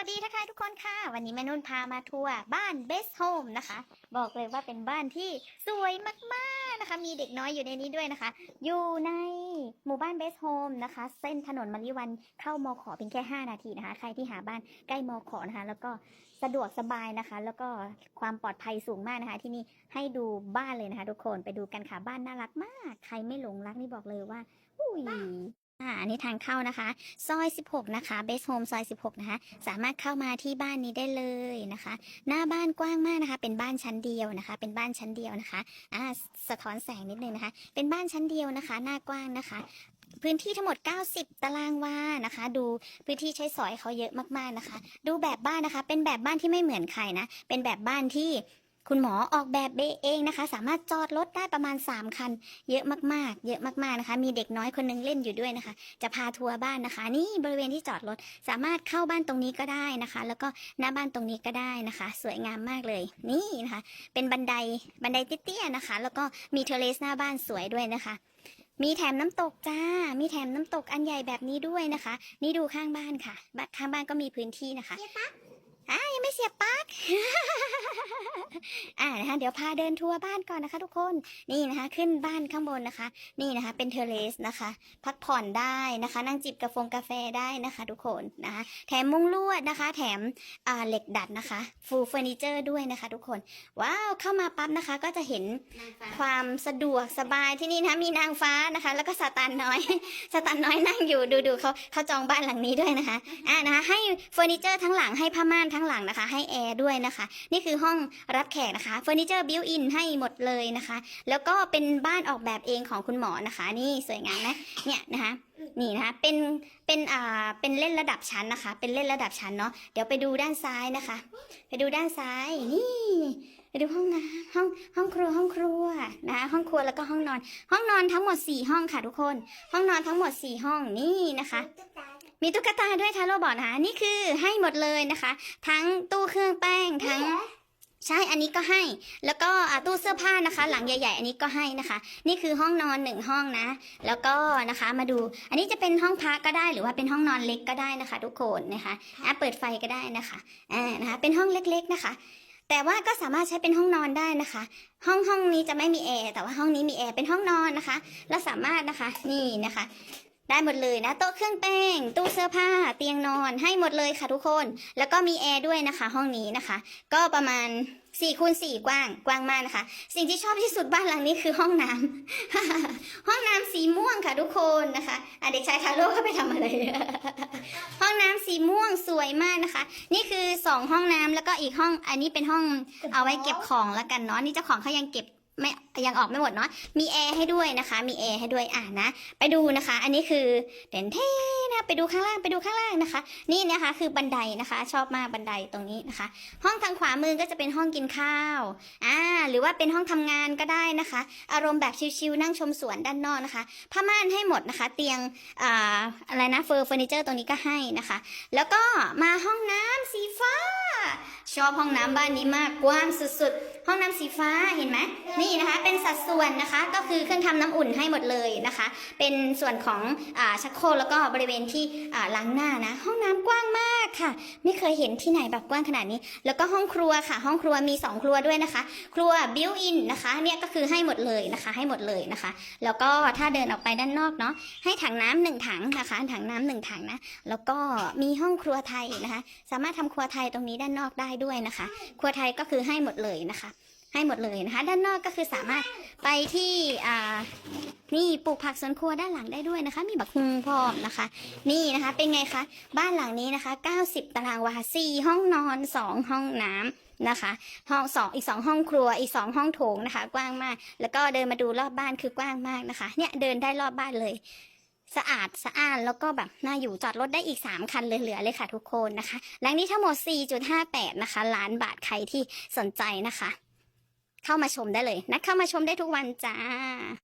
วัสดีทักทายทุกคนค่ะ วันนี้แม่นุ่นพามาทัวร์บ้านเบสโฮมนะคะ บอกเลยว่าเป็นบ้านที่สวยมากๆนะคะ มีเด็กน้อยอยู่ในนี้ด้วยนะคะ อยู่ในหมู่บ้านเบสโฮมนะคะ เส้นถนนมะลิวันเข้ามอขอเพียงแค่ 5 นาทีนะคะ ใครที่หาบ้านใกล้มอขอนะคะ แล้วก็สะดวกสบายนะคะ แล้วก็ความปลอดภัยสูงมากนะคะ ที่นี่ให้ดูบ้านเลยนะคะ ทุกคนไปดูกันค่ะบ้านน่ารักมาก ใครไม่หลงรักนี่บอกเลยว่าอุ้ย อ่าอันนี้ทางเข้านะคะซอย 16 นะคะเบสโฮมซอย 16 นะคะ สามารถเข้ามาที่บ้านนี้ได้เลยนะคะ หน้าบ้านกว้างมากนะคะ เป็นบ้านชั้นเดียวนะคะ เป็นบ้านชั้นเดียวนะคะอ่าสะท้อนแสงนิดนึงนะคะ เป็นบ้านชั้นเดียวนะคะ หน้ากว้างนะคะพื้นที่ทั้งหมด 90 ตารางวานะคะ ดูพื้นที่ใช้สอยเขาเยอะมากๆนะคะ ดูแบบบ้านนะคะ เป็นแบบบ้านที่ไม่เหมือนใครนะ เป็นแบบบ้านที่ คุณหมอออกแบบเองนะคะ สามารถจอดรถได้ประมาณ 3 คัน เยอะมากๆ เยอะมากๆนะคะ มีเด็กน้อยคนนึงเล่นอยู่ด้วยนะคะ จะพาทัวร์บ้านนะคะ นี่บริเวณที่จอดรถสามารถเข้าบ้านตรงนี้ก็ได้นะคะ แล้วก็หน้าบ้านตรงนี้ก็ได้นะคะ สวยงามมากเลย นี่นะคะ เป็นบันไดบันไดเตี้ยๆนะคะ แล้วก็มีเทอร์เลสหน้าบ้านสวยด้วยนะคะมีแถมน้ำตกจ้า มีแถมน้ำตกอันใหญ่แบบนี้ด้วยนะคะ นี่ดูข้างบ้านค่ะบ้านข้างบ้านก็มีพื้นที่นะคะอ่ายังไม่เสียบปลั๊ก อ่านะคะเดี๋ยวพาเดินทัวร์บ้านก่อนนะคะ ทุกคนนี่นะคะ ขึ้นบ้านข้างบนนะคะ นี่นะคะ เป็นเทอร์เลสนะคะ พักผ่อนได้นะคะ นั่งจิบกาแฟกาแฟได้นะคะ ทุกคนนะคะแถมมุ้งลวดนะคะ แถมอ่าเหล็กดัดนะคะฟูลเฟอร์นิเจอร์ด้วยนะคะ ทุกคนว้าวเข้ามาปั๊บนะคะ ก็จะเห็นความสะดวกสบายที่นี่นะคะมีนางฟ้านะคะ แล้วก็สตานน้อยสตานน้อยนั่งอยู่ดูดูเขาเขาจองบ้านหลังนี้ด้วยนะคะอ่านะคะให้เฟอร์นิเจอร์ทั้งหลังให้ผ้าม่านทั้งหลังนะคะ ให้แอร์ด้วยนะคะ นี่คือห้องรับแขกนะคะเฟอร์นิเจอร์บิวอินให้หมดเลยนะคะ แล้วก็เป็นบ้านออกแบบเองของคุณหมอนะคะ นี่สวยงามนะเนี่ยนะคะนี่นะคะเป็นเป็นอ่าเป็นเล่นระดับชั้นนะคะ เป็นเล่นระดับชั้นเนาะเดี๋ยวไปดูด้านซ้ายนะคะ ไปดูด้านซ้ายนี่ไปดูห้องน้ำห้องห้องครัวห้องครัวนะคะห้องครัวแล้วก็ห้องนอน ห้องนอนทั้งหมดสี่ห้องค่ะทุกคน ห้องนอนทั้งหมดสี่ห้องนี่นะคะมีตุ๊กตาด้วยทาโร่บอกนะคะนี่คือให้หมดเลยนะคะ ทั้งตู้เครื่องแป้งทั้ง ใช่อันนี้ก็ให้ แล้วก็ตู้เสื้อผ้านะคะ หลังใหญ่ ๆ อันนี้ก็ให้นะคะ นี่คือห้องนอนหนึ่งห้องนะ แล้วก็นะคะมาดู อันนี้จะเป็นห้องพักก็ได้ หรือว่าเป็นห้องนอนเล็กก็ได้นะคะ ทุกคนนะคะอะเปิดไฟก็ได้นะคะอ่านะคะ เป็นห้องเล็กๆนะคะแต่ว่าก็สามารถใช้เป็นห้องนอนได้นะคะ ห้องห้องนี้จะไม่มีแอร์แต่ว่าห้องนี้มีแอร์เป็นห้องนอนนะคะแล้วสามารถนะคะนี่นะคะ ได้หมดเลยนะโต๊ะเครื่องแป้ง ตู้เสื้อผ้า เตียงนอนให้หมดเลยค่ะทุกคน แล้วก็มีแอร์ด้วยนะคะ ห้องนี้นะคะ ก็ประมาณ4คูณ4กว้างกว้างมากนะคะ สิ่งที่ชอบที่สุดบ้านหลังนี้คือห้องน้ำห้องน้ำสีม่วงค่ะทุกคนนะคะอะเด็กชายทาโร่เขาไปทำอะไรห้องน้ำสีม่วงสวยมากนะคะ นี่คือสองห้องน้ำแล้วก็อีกห้องอันนี้เป็นห้องเอาไว้เก็บของแล้วกันเนาะนี่เจ้าของเขายังเก็บ ไม่ยังออกไม่หมดเนาะมีแอร์ให้ด้วยนะคะ มีแอร์ให้ด้วยอ่านะ ไปดูนะคะ อันนี้คือเด่นเท่นะไปดูข้างล่างไปดูข้างล่างนะคะ นี่นะคะคือบันไดนะคะ ชอบมากบันไดตรงนี้นะคะ ห้องทางขวามือก็จะเป็นห้องกินข้าวอ่าหรือว่าเป็นห้องทำงานก็ได้นะคะ อารมณ์แบบชิลๆนั่งชมสวนด้านนอกนะคะผ้าม่านให้หมดนะคะ เตียงอ่าอะไรนะเฟอร์เฟอร์นิเจอร์ตรงนี้ก็ให้นะคะ แล้วก็มาห้องน้ำสีฟ้า ชอบห้องน้ำบ้านนี้มากกว้างสุดๆ ห้องน้ำสีฟ้าเห็นไหมนี่นะคะ เป็นสัดส่วนนะคะก็คือเครื่องทำน้ำอุ่นให้หมดเลยนะคะ เป็นส่วนของอาชักโครกแล้วก็บริเวณที่อ่าล้างหน้านะ ห้องน้ำกว้างมากค่ะ ไม่เคยเห็นที่ไหนแบบกว้างขนาดนี้ แล้วก็ห้องครัวค่ะ ห้องครัวมี 2 ครัวด้วยนะคะ ครัวบิวอินนะคะเนี่ยก็คือให้หมดเลยนะคะ ให้หมดเลยนะคะ แล้วก็ถ้าเดินออกไปด้านนอกเนาะให้ถังน้ำหนึ่งถังนะคะถังน้ำหนึ่งถังนะแล้วก็มีห้องครัวไทยนะคะ สามารถทำครัวไทยตรงนี้ด้านนอกได้ด้วยนะคะ ครัวไทยก็คือให้หมดเลยนะคะ ให้หมดเลยนะคะ ด้านนอกก็คือสามารถไปที่อ่านี่ปลูกผักสวนครัวด้านหลังได้ด้วยนะคะ มีบักฮุงพร้อมนะคะ นี่นะคะเป็นไงคะบ้านหลังนี้นะคะ 90 ตารางวา4ห้องนอน 2 ห้องน้ำนะคะห้องสองอีกสองห้องครัวอีกสองห้องโถงนะคะ กว้างมาก แล้วก็เดินมาดูรอบบ้านคือกว้างมากนะคะ เนี่ยเดินได้รอบบ้านเลย สะอาดสะอ้านแล้วก็แบบน่าอยู่จอดรถได้อีก 3 คันเหลือๆเลยค่ะทุกคนนะคะหลังนี้ทั้งหมด 4.58 นะคะ ล้านบาทใครที่สนใจนะคะ เข้ามาชมได้เลยนะเข้ามาชมได้ทุกวันจ้า